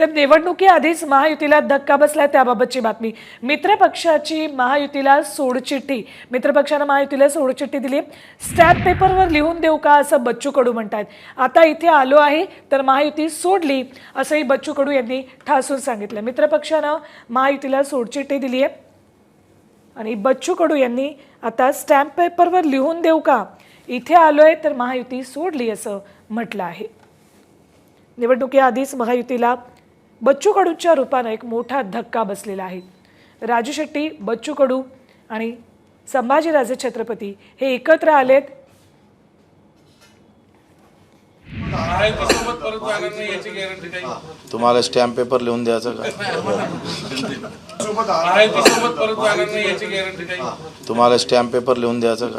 तर निवडणुकीआधीच महायुतीला धक्का बसला त्याबाबतची बातमी. मित्रपक्षाची महायुतीला सोडचिठ्ठी. मित्रपक्षानं महायुतीला सोडचिठ्ठी दिली स्टॅम्प पेपरवर लिहून देऊ का असं बच्चू कडू म्हणतात आता इथे आलो आहे तर महायुती सोडली असंही बच्चू कडू यांनी ठासून सांगितलं. मित्रपक्षानं महायुतीला सोडचिठ्ठी दिली आहे आणि बच्चू कडू यांनी आता स्टॅम्प पेपरवर लिहून देऊ का? इथे आलोय तर महायुती सोडली असं म्हटलं आहे. निवडणुकीआधीच महायुतीला बच्चू कडूच्या रूपानं एक मोठा धक्का बसलेला आहे. राजू शेट्टी बच्चू कडू आणि संभाजीराजे छत्रपती हे एकत्र आलेत. तुम्हाला स्टॅम्प पेपर लिहून द्यायचं का? तुम्हाला स्टॅम्प पेपर लिहून द्यायचं का?